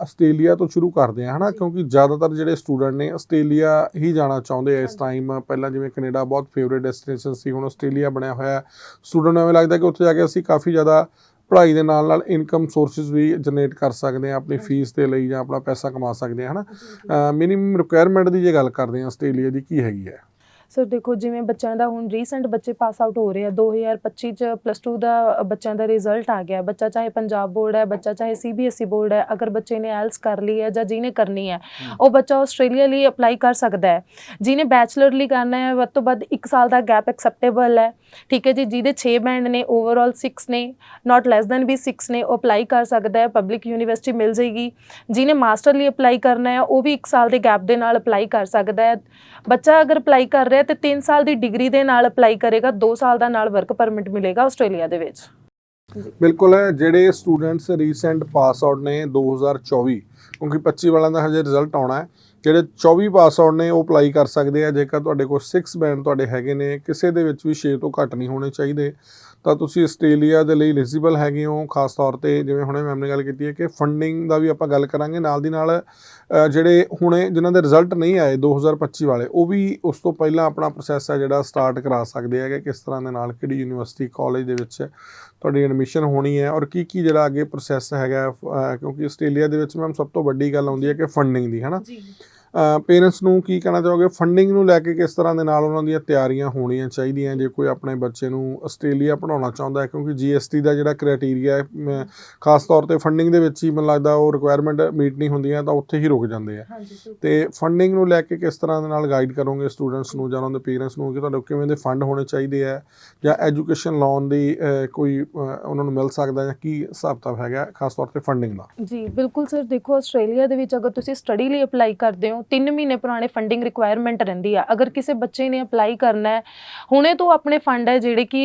Australia ਤੋਂ ਸ਼ੁਰੂ ਕਰਦੇ ਆ ਹਨਾ? ਕਿਉਂਕਿ ਜ਼ਿਆਦਾਤਰ ਜਿਹੜੇ ਸਟੂਡੈਂਟ ਨੇ ਆਸਟ੍ਰੇਲੀਆ ਹੀ ਜਾਣਾ ਚਾਹੁੰਦੇ ਆ ਇਸ ਟਾਈਮ ਪਹਿਲਾਂ ਜਿਵੇਂ ਕੈਨੇਡਾ ਬਹੁਤ ਫੇਵਰੇਟ ਡੈਸਟੀਨੇਸ਼ਨ ਸੀ ਹੁਣ ਆਸਟ੍ਰੇਲੀਆ ਬਣਿਆ ਹੋਇਆ ਸਟੂਡੈਂਟ ਨੂੰ ਐਵੇਂ ਲੱਗਦਾ ਕਿ ਉੱਥੇ ਜਾ ਕੇ ਅਸੀਂ ਕਾਫੀ ਜ਼ਿਆਦਾ ਪੜ੍ਹਾਈ ਦੇ ਨਾਲ ਨਾਲ ਇਨਕਮ ਸੋਰਸਸ ਵੀ ਜਨਰੇਟ ਕਰ ਸਕਦੇ ਆ ਆਪਣੀ ਫੀਸ ਦੇ ਲਈ ਜਾਂ ਆਪਣਾ ਪੈਸਾ ਕਮਾ ਸਕਦੇ ਆ ਹਨਾ? ਮਿਨੀਮਮ ਰਿਕੁਆਇਰਮੈਂਟ ਦੀ ਜੇ ਗੱਲ ਕਰਦੇ ਆ ਆਸਟ੍ਰੇਲੀਆ ਦੀ ਕੀ ਹੈਗੀ ਹੈ? ਸਰ ਦੇਖੋ ਜਿਵੇਂ ਬੱਚਿਆਂ ਦਾ ਹੁਣ ਰੀਸੈਂਟ ਬੱਚੇ ਪਾਸ ਆਊਟ ਹੋ ਰਹੇ ਆ 2025 ਚ ਪਲੱਸ 2 ਦਾ ਬੱਚਿਆਂ ਦਾ ਰਿਜ਼ਲਟ ਆ ਗਿਆ। ਬੱਚਾ ਚਾਹੇ ਪੰਜਾਬ ਬੋਰਡ ਹੈ ਬੱਚਾ ਚਾਹੇ ਸੀਬੀਐਸਈ ਬੋਰਡ ਹੈ ਅਗਰ ਬੱਚੇ ਨੇ ਐਲਸ ਕਰ ਲਈ ਹੈ ਜਾਂ ਜਿਹਨੇ ਕਰਨੀ ਹੈ ਉਹ ਬੱਚਾ ਆਸਟ੍ਰੇਲੀਆ ਲਈ ਅਪਲਾਈ ਕਰ ਸਕਦਾ ਹੈ। ਜਿਹਨੇ ਬੈਚਲਰ ਲਈ ਕਰਨਾ ਹੈ ਵੱਧ ਤੋਂ ਵੱਧ 1 ਸਾਲ ਦਾ ਗੈਪ ਐਕਸੈਪਟੇਬਲ ਹੈ। ਠੀਕ ਹੈ ਜੀ ਜਿਹਦੇ 6 ਬੈਂਡ ਨੇ ਓਵਰਆਲ 6 ਨੇ ਨਾਟ ਲੈਸ ਦੈਨ ਵੀ 6 ਨੇ ਉਹ ਅਪਲਾਈ ਕਰ ਸਕਦਾ ਹੈ ਪਬਲਿਕ ਯੂਨੀਵਰਸਿਟੀ ਮਿਲ ਜਾਏਗੀ। ਜਿਹਨੇ ਮਾਸਟਰ ਲਈ ਅਪਲਾਈ ਕਰਨਾ ਹੈ ਉਹ ਵੀ 1 ਸਾਲ ਦੇ ਗੈਪ ਦੇ ਨਾਲ ਅਪਲਾਈ ਕਰ ਸਕਦਾ ਹੈ। ਬੱਚਾ ਅਗਰ ਅਪਲਾਈ ਕਰ ਰਿਹਾ ਤੇ 3 ਸਾਲ ਦੀ ਡਿਗਰੀ ਦੇ ਨਾਲ ਅਪਲਾਈ ਕਰੇਗਾ 2 ਸਾਲ ਦਾ ਨਾਲ ਵਰਕ ਪਰਮਿਟ ਮਿਲੇਗਾ ਆਸਟ੍ਰੇਲੀਆ ਦੇ ਵਿੱਚ। ਬਿਲਕੁਲ, ਜਿਹੜੇ ਸਟੂਡੈਂਟਸ ਰੀਸੈਂਟ ਪਾਸ ਆਊਟ ਨੇ 2024 ਕਿਉਂਕਿ 25 ਵਾਲਿਆਂ ਦਾ ਹਜੇ ਰਿਜ਼ਲਟ ਆਉਣਾ ਹੈ, ਜਿਹੜੇ 24 ਪਾਸ ਆਊਟ ਨੇ ਉਹ ਅਪਲਾਈ ਕਰ ਸਕਦੇ ਆ, ਜੇਕਰ ਤੁਹਾਡੇ ਕੋਲ 6 ਬੈਂਡ ਤੁਹਾਡੇ ਹੈਗੇ ਨੇ, ਕਿਸੇ ਦੇ ਵਿੱਚ ਵੀ 6 ਤੋਂ ਘੱਟ ਨਹੀਂ ਹੋਣੇ ਚਾਹੀਦੇ। ਤਾਂ ਤੁਸੀਂ ਆਸਟ੍ਰੇਲੀਆ ਦੇ ਲਈ ਐਲੀਜੀਬਲ ਹੈਗੇ ਹੋ, ਖਾਸ ਤੌਰ ਤੇ ਜਿਵੇਂ ਹੁਣੇ ਮੈਮ ਨੇ ਗੱਲ ਕੀਤੀ ਹੈ ਕਿ ਫੰਡਿੰਗ ਦਾ ਵੀ ਆਪਾਂ ਗੱਲ ਕਰਾਂਗੇ ਨਾਲ ਦੀ ਨਾਲ ਜਿਹੜੇ ਹੁਣੇ ਜਿਨ੍ਹਾਂ ਦੇ ਰਿਜ਼ਲਟ ਨਹੀਂ ਆਏ 2025 ਵਾਲੇ, ਉਹ ਵੀ ਉਸ ਤੋਂ ਪਹਿਲਾਂ ਆਪਣਾ ਪ੍ਰੋਸੈਸ ਹੈ ਜਿਹੜਾ ਸਟਾਰਟ ਕਰਾ ਸਕਦੇ ਹੈਗੇ, ਕਿਸ ਤਰ੍ਹਾਂ ਦੇ ਨਾਲ, ਕਿਹੜੀ ਯੂਨੀਵਰਸਿਟੀ ਕਾਲਜ ਦੇ ਵਿੱਚ ਤੁਹਾਡੀ ਐਡਮਿਸ਼ਨ ਹੋਣੀ ਹੈ ਔਰ ਕੀ ਕੀ ਜਿਹੜਾ ਅੱਗੇ ਪ੍ਰੋਸੈਸ ਹੈਗਾ ਕਿਉਂਕਿ ਆਸਟ੍ਰੇਲੀਆ ਦੇ ਵਿੱਚ ਮੈਮ ਸਭ ਤੋਂ ਵੱਡੀ ਗੱਲ ਆਉਂਦੀ ਹੈ ਕਿ ਫੰਡਿੰਗ ਦੀ, ਹਨਾ? ਜੀ। ਪੇਰੈਂਟਸ ਨੂੰ ਕੀ ਕਹਿਣਾ ਚਾਹੋਗੇ? ਫੰਡਿੰਗ ਨੂੰ ਲੈ ਕੇ ਕਿਸ ਤਰ੍ਹਾਂ ਦੇ ਨਾਲ ਉਹਨਾਂ ਦੀਆਂ ਤਿਆਰੀਆਂ ਹੋਣੀਆਂ ਚਾਹੀਦੀਆਂ ਜੇ ਕੋਈ ਆਪਣੇ ਬੱਚੇ ਨੂੰ ਆਸਟ੍ਰੇਲੀਆ ਪੜਾਉਣਾ ਚਾਹੁੰਦਾ ਹੈ? ਕਿਉਂਕਿ ਜੀਐਸਟੀ ਦਾ ਜਿਹੜਾ ਕ੍ਰਾਈਟੇਰੀਆ ਹੈ ਖਾਸ ਤੌਰ ਤੇ ਫੰਡਿੰਗ ਦੇ ਵਿੱਚ ਹੀ ਮੈਨੂੰ ਲੱਗਦਾ ਉਹ ਰਿਕੁਆਇਰਮੈਂਟ ਮੀਟ ਨਹੀਂ ਹੁੰਦੀਆਂ ਤਾਂ ਉੱਥੇ ਹੀ ਰੁਕ ਜਾਂਦੇ ਆ। ਤੇ ਫੰਡਿੰਗ ਨੂੰ ਲੈ ਕੇ ਕਿਸ ਤਰ੍ਹਾਂ ਦੇ ਨਾਲ ਗਾਈਡ ਕਰੋਗੇ ਸਟੂਡੈਂਟਸ ਨੂੰ ਜਾਂ ਉਹਨਾਂ ਦੇ ਪੇਰੈਂਟਸ ਨੂੰ ਕਿ ਤੁਹਾਡੇ ਕੋਲ ਕਿਵੇਂ ਦੇ ਫੰਡ ਹੋਣੇ ਚਾਹੀਦੇ ਆ? ਜਾਂ ਐਜੂਕੇਸ਼ਨ ਲੋਨ ਦੀ ਕੋਈ ਉਹਨਾਂ ਨੂੰ ਮਿਲ ਸਕਦਾ ਜਾਂ ਕੀ ਹਿਸਾਬ ਕਿਤਾਬ ਹੈਗਾ ਖਾਸ ਤੌਰ ਤੇ ਫੰਡਿੰਗ ਦਾ? ਜੀ ਬਿਲਕੁਲ ਸਰ। ਦੇਖੋ ਆਸਟ੍ਰੇਲੀਆ ਦੇ ਵਿੱਚ ਅਗਰ ਤੁਸੀਂ ਸਟੱਡੀ ਲਈ ਅਪਲਾਈ ਕਰਦੇ ਹੋ 3 ਮਹੀਨੇ ਪੁਰਾਣੇ ਫੰਡਿੰਗ ਰਿਕੁਆਇਰਮੈਂਟ ਰਹਿੰਦੀ ਆ। ਅਗਰ ਕਿਸੇ ਬੱਚੇ ਨੇ ਅਪਲਾਈ ਕਰਨਾ ਹੈ, ਹੁਣੇ ਤੋਂ ਆਪਣੇ ਫੰਡ ਹੈ ਜਿਹੜੇ ਕਿ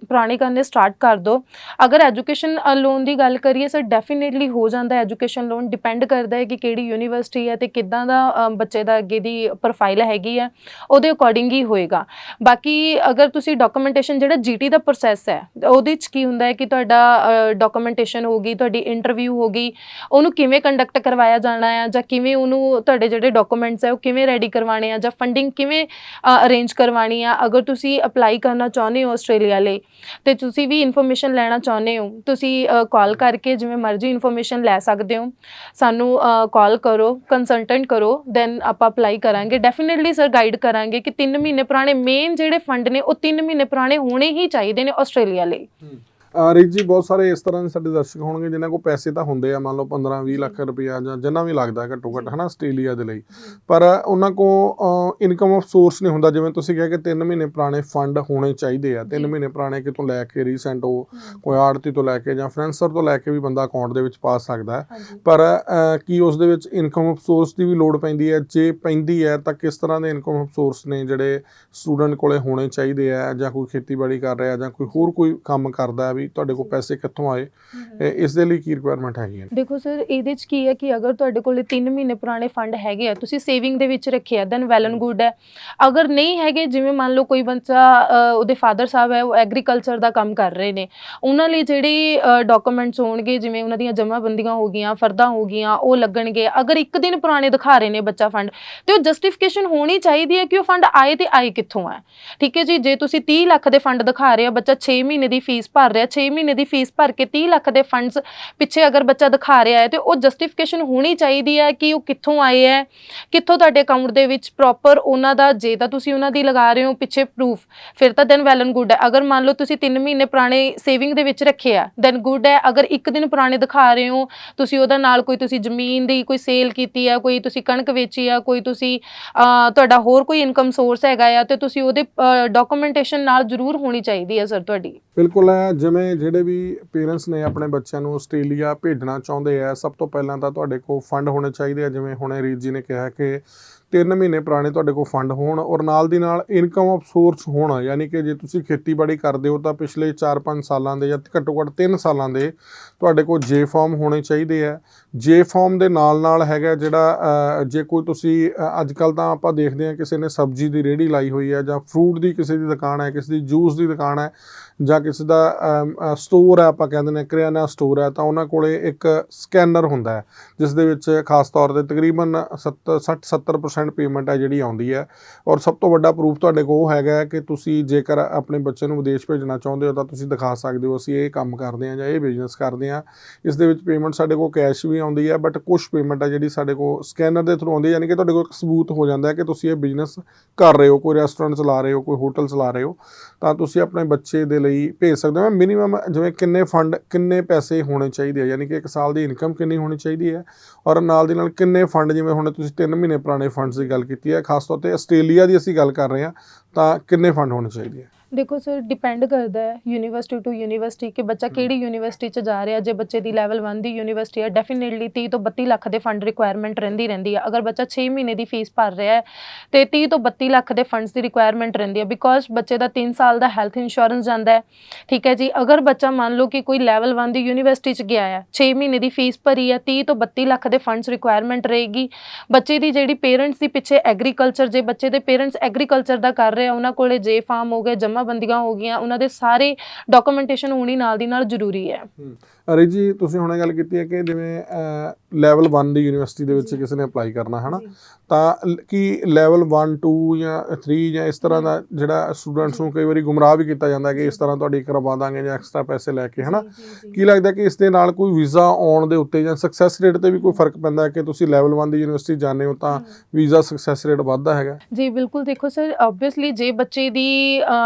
ਪੁਰਾਣੇ ਕਰਨੇ ਸਟਾਰਟ ਕਰ ਦਿਓ ਅਗਰ ਐਜੂਕੇਸ਼ਨ ਲੋਨ ਦੀ ਗੱਲ ਕਰੀਏ ਸਰ ਡੈਫੀਨਿਟਲੀ ਹੋ ਜਾਂਦਾ ਐਜੂਕੇਸ਼ਨ ਲੋਨ ਡਿਪੈਂਡ ਕਰਦਾ ਹੈ ਕਿ ਕਿਹੜੀ ਯੂਨੀਵਰਸਿਟੀ ਹੈ ਤੇ ਕਿੱਦਾਂ ਦਾ ਬੱਚੇ ਦਾ ਅੱਗੇ ਦੀ ਪ੍ਰੋਫਾਈਲ ਹੈਗੀ ਹੈ, ਉਹਦੇ ਅਕੋਰਡਿੰਗ ਹੀ ਹੋਏਗਾ। ਬਾਕੀ ਅਗਰ ਤੁਸੀਂ ਡਾਕੂਮੈਂਟੇਸ਼ਨ ਜਿਹੜਾ ਜੀਟੀ ਦਾ ਪ੍ਰੋਸੈਸ ਹੈ, ਉਹਦੇ ਚ ਕੀ ਹੁੰਦਾ ਹੈ ਕਿ ਤੁਹਾਡਾ ਡਾਕੂਮੈਂਟੇਸ਼ਨ ਹੋਗੀ ਤੁਹਾਡੀ ਇੰਟਰਵਿਊ ਹੋਗੀ ਉਹਨੂੰ ਕਿਵੇਂ ਕੰਡਕਟ ਕਰਵਾਇਆ ਜਾਣਾ ਹੈ ਜਾਂ ਕਿਵੇਂ ਉਹਨੂੰ ਤੁਹਾਡੇ ਜਿਹੜੇ ਡਾਕੂਮੈਂਟਸ ਹੈ, ਉਹ ਕਿਵੇਂ ਰੈਡੀ ਕਰਵਾਣੇ ਆ ਜਾਂ ਫੰਡਿੰਗ ਕਿਵੇਂ ਅਰੇਂਜ ਕਰਵਾਣੀ ਆ, ਅਗਰ ਤੁਸੀਂ ਅਪਲਾਈ ਕਰਨਾ ਚਾਹੁੰਦੇ ਹੋ ਆਸਟ੍ਰੇਲੀਆ ਲਈ, ਤੇ ਤੁਸੀਂ ਵੀ ਇਨਫੋਰਮੇਸ਼ਨ ਲੈਣਾ ਚਾਹੁੰਦੇ ਹੋ, ਤੁਸੀਂ ਕਾਲ ਕਰਕੇ ਜਿਵੇਂ ਮਰਜ਼ੀ ਇਨਫੋਰਮੇਸ਼ਨ ਲੈ ਸਕਦੇ ਹੋ, ਸਾਨੂੰ ਕਾਲ ਕਰੋ ਕੰਸਲਟੈਂਟ ਕਰੋ ਦੈਨ ਆਪਾਂ ਅਪਲਾਈ ਕਰਾਂਗੇ ਡੈਫੀਨਿਟਲੀ ਸਰ ਗਾਈਡ ਕਰਾਂਗੇ ਕਿ 3 ਮਹੀਨੇ ਪੁਰਾਣੇ ਮੇਨ ਜਿਹੜੇ ਫੰਡ ਨੇ, ਉਹ 3 ਮਹੀਨੇ ਪੁਰਾਣੇ ਹੋਣੇ ਹੀ ਚਾਹੀਦੇ ਨੇ ਆਸਟ੍ਰੇਲੀਆ ਲਈ। ਰੀਤ ਜੀ ਬਹੁਤ ਸਾਰੇ ਇਸ ਤਰ੍ਹਾਂ ਦੇ ਸਾਡੇ ਦਰਸ਼ਕ ਹੋਣਗੇ ਜਿਨ੍ਹਾਂ ਕੋਲ ਪੈਸੇ ਤਾਂ ਹੁੰਦੇ ਆ ਮੰਨ ਲਓ 15 20 ਲੱਖ ਰੁਪਇਆ ਜਾਂ ਜਿੰਨਾ ਵੀ ਲੱਗਦਾ ਘੱਟੋ ਘੱਟ ਹਨਾ ਆਸਟ੍ਰੇਲੀਆ ਦੇ ਲਈ। ਪਰ ਉਹਨਾਂ ਕੋਲ ਇਨਕਮ ਆਫ ਸੋਰਸ ਨਹੀਂ ਹੁੰਦਾ ਜਿਵੇਂ ਤੁਸੀਂ ਕਿਹਾ ਕਿ 3 ਮਹੀਨੇ ਪੁਰਾਣੇ ਫੰਡ ਹੋਣੇ ਚਾਹੀਦੇ ਆ। 3 ਜੀ। ਮਹੀਨੇ ਪੁਰਾਣੇ ਕਿਤੋਂ ਲੈ ਕੇ ਰੀਸੈਂਟ ਉਹ ਕੋਈ ਆੜਤੀ ਤੋਂ ਲੈ ਕੇ ਜਾਂ ਫਰੈਂਸਰ ਤੋਂ ਲੈ ਕੇ ਵੀ ਬੰਦਾ ਅਕਾਊਂਟ ਦੇ ਵਿੱਚ ਪਾ ਸਕਦਾ ਪਰ ਕੀ ਉਸ ਦੇ ਵਿੱਚ ਇਨਕਮ ਆਫ ਸੋਰਸ ਦੀ ਵੀ ਲੋੜ ਪੈਂਦੀ ਹੈ? ਜੇ ਪੈਂਦੀ ਹੈ ਤਾਂ ਕਿਸ ਤਰ੍ਹਾਂ ਦੇ ਇਨਕਮ ਆਫ ਸੋਰਸ ਨੇ ਜਿਹੜੇ ਸਟੂਡੈਂਟ ਕੋਲੇ ਹੋਣੇ ਚਾਹੀਦੇ ਆ ਜਾਂ ਕੋਈ ਖੇਤੀਬਾੜੀ ਕਰ ਰਿਹਾ ਜਾਂ ਕੋਈ ਹੋਰ ਕੋਈ ਕੰਮ ਕਰਦਾ ਹੈ ਵੀ ਤੁਹਾਡੇ ਕੋਲ ਪੈਸੇ ਕਿੱਥੋਂ ਆਏ? ਇਸ ਦੇ ਲਈ ਕੀ ਰਿਕੁਆਇਰਮੈਂਟ ਹੈਗੀਆਂ ਦੇਖੋ ਸਰ ਇਹਦੇ ਚ ਕੀ ਹੈ ਕਿ ਅਗਰ ਤੁਹਾਡੇ ਕੋਲ 3 ਮਹੀਨੇ ਪੁਰਾਣੇ ਫੰਡ ਹੈਗੇ ਆ ਤੁਸੀਂ ਸੇਵਿੰਗ ਦੇ ਵਿੱਚ ਰੱਖਿਆ ਦੈਨ ਵੈਲ ਐਂਡ ਗੁੱਡ ਹੈ। ਅਗਰ ਨਹੀਂ ਹੈਗੇ ਜਿਵੇਂ ਮੰਨ ਲਓ ਕੋਈ ਬੱਚਾ ਉਹਦੇ ਫਾਦਰ ਸਾਹਿਬ ਹੈ ਉਹ ਐਗਰੀਕਲਚਰ ਦਾ ਕੰਮ ਕਰ ਰਹੇ ਨੇ ਉਹਨਾਂ ਲਈ ਜਿਹੜੀ ਡਾਕੂਮੈਂਟਸ ਹੋਣਗੇ ਜਿਵੇਂ ਉਹਨਾਂ ਦੀਆਂ ਜਮ੍ਹਾਂਬੰਦੀਆਂ ਹੋ ਗਈਆਂ ਫਰਦਾਂ ਹੋ ਗਈਆਂ ਉਹ ਲੱਗਣਗੇ। ਅਗਰ ਇੱਕ ਦਿਨ ਪੁਰਾਣੇ ਦਿਖਾ ਰਹੇ ਨੇ ਬੱਚਾ ਫੰਡ ਤੇ ਉਹ ਜਸਟੀਫਿਕੇਸ਼ਨ ਹੋਣੀ ਚਾਹੀਦੀ ਹੈ ਕਿ ਉਹ ਫੰਡ ਆਏ ਤੇ ਆਏ ਕਿੱਥੋਂ ਹੈ। ਠੀਕ ਹੈ ਜੀ ਜੇ ਤੁਸੀਂ 30 ਲੱਖ ਦੇ ਫੰਡ ਦਿਖਾ ਰਹੇ ਆ ਬੱਚਾ 6 ਮਹੀਨੇ ਦੀ ਫੀਸ ਭਰ ਰਿਹਾ 6 ਮਹੀਨੇ ਦੀ ਫੀਸ ਭਰ ਕੇ 30 ਲੱਖ ਦੇ ਫੰਡਸ ਪਿੱਛੇ ਅਗਰ ਬੱਚਾ ਦਿਖਾ ਰਿਹਾ ਹੈ ਤੇ ਉਹ ਜਸਟੀਫਿਕੇਸ਼ਨ ਹੋਣੀ ਚਾਹੀਦੀ ਹੈ ਕਿ ਉਹ ਕਿੱਥੋਂ ਆਏ ਹੈ, ਕਿੱਥੋਂ ਤੁਹਾਡੇ ਅਕਾਊਂਟ ਦੇ ਵਿੱਚ ਪ੍ਰੋਪਰ ਉਹਨਾਂ ਦਾ ਜੇ ਤਾਂ ਤੁਸੀਂ ਉਹਨਾਂ ਦੀ ਲਗਾ ਰਹੇ ਹੋ ਪਿੱਛੇ ਪ੍ਰੂਫ ਫਿਰ ਤਾਂ ਦੈਨ ਵੈਲ ਐਂਡ ਗੁੱਡ ਹੈ। ਅਗਰ ਮੰਨ ਲਓ ਤੁਸੀਂ 3 ਮਹੀਨੇ ਪੁਰਾਣੇ ਸੇਵਿੰਗ ਦੇ ਵਿੱਚ ਰੱਖੇ ਆ ਦੈਨ ਗੁੱਡ ਹੈ। ਅਗਰ ਇੱਕ ਦਿਨ ਪੁਰਾਣੇ ਦਿਖਾ ਰਹੇ ਹੋ, ਤੁਸੀਂ ਉਹਦਾ ਨਾਲ ਕੋਈ ਤੁਸੀਂ ਜ਼ਮੀਨ ਦੀ ਕੋਈ ਸੇਲ ਕੀਤੀ ਆ, ਕੋਈ ਤੁਸੀਂ ਕਣਕ ਵੇਚੀ ਆ, ਕੋਈ ਤੁਸੀਂ ਤੁਹਾਡਾ ਹੋਰ ਕੋਈ ਇਨਕਮ ਸੋਰਸ ਹੈਗਾ ਆ, ਤੇ ਤੁਸੀਂ ਉਹਦੇ ਡਾਕੂਮੈਂਟੇਸ਼ਨ ਨਾਲ ਜ਼ਰੂਰ ਹੋਣੀ ਚਾਹੀਦੀ ਹੈ ਸਰ ਤੁਹਾਡੀ। ਬਿਲਕੁਲ ਹੈ, ਜਿਵੇਂ ਜਿਹੜੇ ਵੀ ਪੇਰੈਂਟਸ ਨੇ ਆਪਣੇ ਬੱਚਿਆਂ ਨੂੰ ਆਸਟ੍ਰੇਲੀਆ ਭੇਜਣਾ ਚਾਹੁੰਦੇ ਆ, ਸਭ ਤੋਂ ਪਹਿਲਾਂ ਤਾਂ ਤੁਹਾਡੇ ਕੋਲ ਫੰਡ ਹੋਣੇ ਚਾਹੀਦੇ ਆ, ਜਿਵੇਂ ਹੁਣੇ ਰੀਤ ਜੀ ਨੇ ਕਿਹਾ ਕਿ 3 ਮਹੀਨੇ ਪੁਰਾਣੇ ਤੁਹਾਡੇ ਕੋਲ ਫੰਡ ਹੋਣ ਔਰ ਨਾਲ ਦੀ ਨਾਲ ਇਨਕਮ ਆਫ ਸੋਰਸ ਹੋਣਾ, ਯਾਨੀ ਕਿ ਜੇ ਤੁਸੀਂ ਖੇਤੀਬਾੜੀ ਕਰਦੇ ਹੋ ਤਾਂ ਪਿਛਲੇ 4-5 ਸਾਲਾਂ ਦੇ ਜਾਂ ਘੱਟੋ ਘੱਟ 3 ਸਾਲਾਂ ਦੇ ਤੁਹਾਡੇ ਕੋਲ ਜੇ ਫਾਰਮ ਹੋਣੇ ਚਾਹੀਦੇ ਆ। ਜੇ ਫਾਰਮ ਦੇ ਨਾਲ ਨਾਲ ਹੈਗਾ ਜਿਹੜਾ ਜੇ ਕੋਈ ਤੁਸੀਂ ਅੱਜ ਕੱਲ ਤਾਂ ਆਪਾਂ ਦੇਖਦੇ ਹਾਂ ਕਿਸੇ ਨੇ ਸਬਜ਼ੀ ਦੀ ਰੇਹੜੀ ਲਾਈ ਹੋਈ ਹੈ ਜਾਂ ਫਰੂਟ ਦੀ ਕਿਸੇ ਦੀ ਦੁਕਾਨ ਹੈ, ਕਿਸੇ ਦੀ ਜੂਸ ਦੀ ਦੁਕਾਨ ਹੈ ਜਾਂ ਕਿਸੇ ਦਾ ਸਟੋਰ ਹੈ ਆਪਾਂ ਕਹਿੰਦੇ ਨੇ ਕਰਿਆਨਾ ਸਟੋਰ ਹੈ ਤਾਂ ਉਹਨਾਂ ਕੋਲੇ ਇੱਕ ਸਕੈਨਰ ਹੁੰਦਾ ਹੈ, ਜਿਸ ਦੇ ਵਿੱਚ ਖਾਸ ਤੌਰ ਤੇ ਤਕਰੀਬਨ 70 60 70% ਪੇਮੈਂਟ ਹੈ ਜਿਹੜੀ ਆਉਂਦੀ ਹੈ ਔਰ ਸਭ ਤੋਂ ਵੱਡਾ ਪ੍ਰੂਫ ਤੁਹਾਡੇ ਕੋਲ ਉਹ ਹੈਗਾ ਕਿ ਤੁਸੀਂ ਜੇਕਰ ਆਪਣੇ ਬੱਚੇ ਨੂੰ ਵਿਦੇਸ਼ ਭੇਜਣਾ ਚਾਹੁੰਦੇ ਹੋ ਤਾਂ ਤੁਸੀਂ ਦਿਖਾ ਸਕਦੇ ਹੋ, ਅਸੀਂ ਇਹ ਕੰਮ ਕਰਦੇ ਹਾਂ ਜਾਂ ਇਹ ਬਿਜ਼ਨਸ ਕਰਦੇ ਹਾਂ। ਇਸ ਦੇ ਵਿੱਚ ਪੇਮੈਂਟ ਸਾਡੇ ਕੋਲ ਕੈਸ਼ ਵੀ ਆਉਂਦੀ ਹੈ ਬਟ ਕੁਝ ਪੇਮੈਂਟ ਹੈ ਜਿਹੜੀ ਸਾਡੇ ਕੋਲ ਸਕੈਨਰ ਦੇ ਥਰੂ ਆਉਂਦੀ ਹੈ ਯਾਨੀ ਕਿ ਤੁਹਾਡੇ ਕੋਲ ਇੱਕ ਸਬੂਤ ਹੋ ਜਾਂਦਾ ਹੈ ਕਿ ਤੁਸੀਂ ਇਹ ਬਿਜ਼ਨਸ ਕਰ ਰਹੇ ਹੋ, ਕੋਈ ਰੈਸਟੋਰੈਂਟ ਚਲਾ ਰਹੇ ਹੋ, ਕੋਈ ਹੋਟਲ ਚਲਾ ਰਹੇ ਹੋ, ਤਾਂ ਤੁਸੀਂ ਆਪਣੇ ਬੱਚੇ ਦੇ ਲਈ ਭੇਜ ਸਕਦੇ ਹੋ। ਮਿਨੀਮਮ ਜਿਵੇਂ ਕਿੰਨੇ ਫੰਡ ਕਿੰਨੇ ਪੈਸੇ ਹੋਣੇ ਚਾਹੀਦੇ ਆ, ਯਾਨੀ ਕਿ ਇੱਕ ਸਾਲ ਦੀ ਇਨਕਮ ਕਿੰਨੀ ਹੋਣੀ ਚਾਹੀਦੀ ਹੈ, ਔਰ ਨਾਲ ਦੀ ਨਾਲ ਕਿੰਨੇ ਫੰਡ ਜਿਵੇਂ ਹੁਣ ਤੁਸੀਂ 3 ਮਹੀਨੇ ਪੁਰਾਣੇ ਫੰਡ ਫੰਡਸ ਦੀ ਗੱਲ ਕੀਤੀ ਹੈ, ਖਾਸ ਤੌਰ ਤੇ ਆਸਟ੍ਰੇਲੀਆ ਦੀ ਅਸੀਂ ਗੱਲ ਕਰ ਰਹੇ ਹਾਂ, ਤਾਂ ਕਿੰਨੇ ਫੰਡ ਹੋਣੇ ਚਾਹੀਦੇ ਆ? ਦੇਖੋ ਸਰ ਡਿਪੈਂਡ ਕਰਦਾ ਹੈ ਯੂਨੀਵਰਸਿਟੀ ਟੂ ਯੂਨੀਵਰਸਿਟੀ ਕਿ ਬੱਚਾ ਕਿਹੜੀ ਯੂਨੀਵਰਸਿਟੀ ਚ ਜਾ ਰਿਹਾ ਜੇ ਬੱਚੇ ਦੀ ਲੈਵਲ 1 ਦੀ ਯੂਨੀਵਰਸਿਟੀ ਹੈ ਡੈਫੀਨਿਟਲੀ 30 ਤੋਂ 32 ਲੱਖ ਦੇ ਫੰਡ ਰਿਕੁਆਇਰਮੈਂਟ ਰਹਿੰਦੀ ਰਹਿੰਦੀ ਹੈ ਅਗਰ ਬੱਚਾ 6 ਮਹੀਨੇ ਦੀ ਫੀਸ ਭਰ ਰਿਹਾ ਹੈ ਤੇ 30 ਤੋਂ 32 ਲੱਖ ਦੇ ਫੰਡਸ ਦੀ ਰਿਕੁਆਇਰਮੈਂਟ ਰਹਿੰਦੀ ਹੈ ਬਿਕੋਜ਼ ਬੱਚੇ ਦਾ 3 ਸਾਲ ਦਾ ਹੈਲਥ ਇੰਸ਼ੋਰੈਂਸ ਜਾਂਦਾ ਹੈ। ਠੀਕ ਹੈ ਜੀ ਅਗਰ ਬੱਚਾ ਮੰਨ ਲਓ ਕਿ ਕੋਈ ਲੈਵਲ 1 ਦੀ ਯੂਨੀਵਰਸਿਟੀ ਚ ਗਿਆ ਹੈ 6 ਮਹੀਨੇ ਦੀ ਫੀਸ ਭਰੀ ਹੈ 30 ਤੋਂ 32 ਲੱਖ ਦੇ ਫੰਡਸ ਰਿਕੁਆਇਰਮੈਂਟ ਰਹੇਗੀ। ਬੱਚੇ ਦੀ ਜਿਹੜੀ ਪੇਰੈਂਟਸ ਦੀ ਪਿੱਛੇ ਐਗਰੀਕਲਚਰ ਜੇ ਬੱਚੇ ਦੇ ਪੇਰੈਂਟਸ ਐਗਰੀਕਲਚਰ ਦਾ ਕਰ ਰਹੇ ਆ ਉਹਨਾਂ ਕੋਲੇ ਜੇ ਫਾਰਮ ਹੋ ਗਏ ਜਮ੍ਹਾਂਬੰਦੀਆਂ ਹੋ ਗਈਆਂ ਉਹਨਾਂ ਦੇ ਸਾਰੇ ਡਾਕੂਮੈਂਟੇਸ਼ਨ ਹੋਣੀ ਨਾਲ ਦੀ ਨਾਲ ਜ਼ਰੂਰੀ ਹੈ। ਅਰੇ ਜੀ ਤੁਸੀਂ ਹੁਣੇ ਗੱਲ ਕੀਤੀ ਹੈ ਕਿ ਜਿਵੇਂ ਲੈਵਲ 1 ਦੀ ਯੂਨੀਵਰਸਿਟੀ ਦੇ ਵਿੱਚ। ਕਿਸੇ ਨੇ ਅਪਲਾਈ ਕਰਨਾ ਹੈ ਨਾ ਤਾਂ ਕੀ ਲੈਵਲ 1 2 ਜਾਂ 3 ਜਾਂ ਇਸ ਤਰ੍ਹਾਂ ਦਾ ਜਿਹੜਾ ਸਟੂਡੈਂਟਸ ਨੂੰ ਕਈ ਵਾਰੀ ਗੁੰਮਰਾਹ ਵੀ ਕੀਤਾ ਜਾਂਦਾ ਕਿ ਇਸ ਤਰ੍ਹਾਂ ਤੁਹਾਡੀ ਕਰਵਾ ਦਾਂਗੇ ਜਾਂ ਐਕਸਟਰਾ ਪੈਸੇ ਲੈ ਕੇ ਹਨਾ? ਕੀ ਲੱਗਦਾ ਕਿ ਇਸ ਦੇ ਨਾਲ ਕੋਈ ਵੀਜ਼ਾ ਆਉਣ ਦੇ ਉੱਤੇ ਜਾਂ ਸਕਸੈਸ ਰੇਟ ਤੇ ਵੀ ਕੋਈ ਫ਼ਰਕ ਪੈਂਦਾ ਹੈ ਕਿ ਤੁਸੀਂ ਲੈਵਲ 1 ਦੀ ਯੂਨੀਵਰਸਿਟੀ ਜਾਂਦੇ ਹੋ ਤਾਂ ਵੀਜ਼ਾ ਸਕਸੈਸ ਰੇਟ ਵੱਧਦਾ ਹੈਗਾ? ਜੀ ਬਿਲਕੁਲ। ਦੇਖੋ ਸਰ ਆਬਵੀਅਸਲੀ ਜੇ ਬੱਚੇ ਦੀ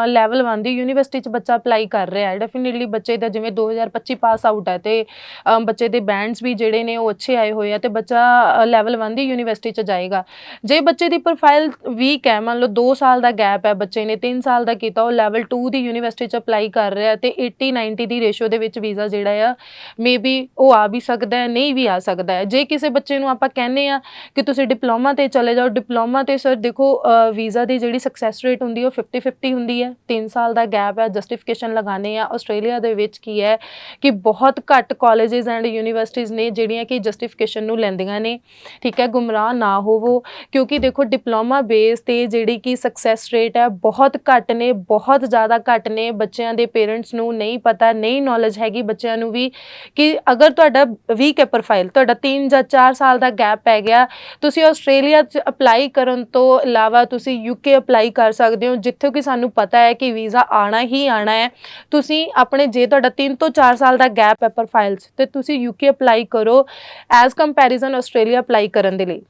ਲੈਵਲ 1 ਦੀ ਯੂਨੀਵਰਸਿਟੀ ਚ ਬੱਚਾ ਅਪਲਾਈ ਕਰ ਰਿਹਾ ਹੈ ਡੈਫੀਨਿਟਲੀ ਬੱਚੇ ਦਾ ਜਿਵੇਂ 2025 ਪਾਸ ਆਊਟ ਹੈ ਤੇ ਅ, ਬੱਚੇ ਦੇ ਬੈਂਡਸ ਵੀ ਜਿਹੜੇ ਨੇ ਉਹ ਅੱਛੇ ਆਏ ਹੋਏ ਆ ਤੇ ਬੱਚਾ ਲੈਵਲ 1 ਦੀ ਯੂਨੀਵਰਸਿਟੀ ਚ ਜਾਏਗਾ। ਜੇ ਬੱਚੇ ਦੀ ਪ੍ਰੋਫਾਈਲ ਵੀਕ ਹੈ ਮੰਨ ਲਓ 2 ਸਾਲ ਦਾ ਗੈਪ ਹੈ ਬੱਚੇ ਨੇ 3 ਸਾਲ ਦਾ ਕੀਤਾ ਉਹ ਲੈਵਲ 2 ਦੀ ਯੂਨੀਵਰਸਿਟੀ ਚ ਅਪਲਾਈ ਕਰ ਰਿਹਾ ਤੇ 80 90 ਦੀ ਰੇਸ਼ੋ ਦੇ ਵਿੱਚ ਵੀਜ਼ਾ ਜਿਹੜਾ ਆ ਮੇਬੀ ਉਹ ਆ ਵੀ ਸਕਦਾ ਹੈ ਨਹੀਂ ਵੀ ਆ ਸਕਦਾ ਹੈ। ਜੇ ਕਿਸੇ ਬੱਚੇ ਨੂੰ ਆਪਾਂ ਕਹਿੰਦੇ ਆ ਕਿ ਤੁਸੀਂ ਡਿਪਲੋਮਾ ਤੇ ਚਲੇ ਜਾਓ ਡਿਪਲੋਮਾ ਤੇ ਸਰ ਦੇਖੋ ਵੀਜ਼ਾ ਦੀ ਜਿਹੜੀ ਸਕਸੈਸ ਰੇਟ ਹੁੰਦੀ ਹੈ ਉਹ 50 50 ਹੁੰਦੀ ਹੈ। 3 ਸਾਲ ਦਾ ਗੈਪ ਹੈ ਜਸਟੀਫਿਕੇਸ਼ਨ ਲਗਾਣੇ ਆ। ਆਸਟ੍ਰੇਲੀਆ ਦੇ ਵਿੱਚ ਕੀ ਹੈ ਕਿ ਬਹੁਤ ਬਹੁਤ ਘੱਟ ਕਾਲਜਸ ਐਂਡ ਯੂਨੀਵਰਸਿਟੀਜ਼ ਨੇ ਜਿਹੜੀਆਂ ਕਿ ਜਸਟੀਫਿਕੇਸ਼ਨ ਨੂੰ ਲੈਂਦੀਆਂ ਨੇ, ਠੀਕ ਹੈ, ਗੁੰਮਰਾਹ ਨਾ ਹੋਵੋ, ਕਿਉਂਕਿ ਦੇਖੋ ਡਿਪਲੋਮਾ ਬੇਸ ਤੇ ਜਿਹੜੀ ਕਿ ਸਕਸੈਸ ਰੇਟ ਹੈ ਬਹੁਤ ਘੱਟ ਨੇ, ਬਹੁਤ ਜ਼ਿਆਦਾ ਘੱਟ ਨੇ, ਬੱਚਿਆਂ ਦੇ ਪੇਰੈਂਟਸ ਨੂੰ ਨਹੀਂ ਪਤਾ, ਨਹੀਂ ਨੌਲੇਜ ਹੈਗੀ ਬੱਚਿਆਂ ਨੂੰ ਵੀ ਕਿ ਅਗਰ ਤੁਹਾਡਾ ਵੀਕ ਹੈ ਪ੍ਰੋਫਾਈਲ ਤੁਹਾਡਾ 3 ਜਾਂ 4 ਸਾਲ ਦਾ ਗੈਪ ਪੈ ਗਿਆ, ਤੁਸੀਂ ਆਸਟ੍ਰੇਲੀਆ 'ਚ ਅਪਲਾਈ ਕਰਨ ਤੋਂ ਇਲਾਵਾ ਤੁਸੀਂ ਯੂਕੇ ਅਪਲਾਈ ਕਰ ਸਕਦੇ ਹੋ, ਜਿੱਥੇ ਕਿ ਸਾਨੂੰ ਪਤਾ ਹੈ ਕਿ ਵੀਜ਼ਾ ਆਣਾ ਹੀ ਆਣਾ ਹੈ, ਤੁਸੀਂ ਆਪਣੇ ਜੇ ਤੁਹਾਡਾ 3 ਤੋਂ 4 ਸਾਲ ਦਾ ਗੈਪ ਹੈ ਪ੍ਰੋਫਾਈਲ ਤੇ ਤੁਸੀਂ ਯੂਕੇ ਅਪਲਾਈ ਕਰੋ ਐਜ਼ ਕੰਪੈਰੀਜ਼ਨ ਆਸਟ੍ਰੇਲੀਆ ਅਪਲਾਈ ਕਰਨ ਦੇ ਲਈ।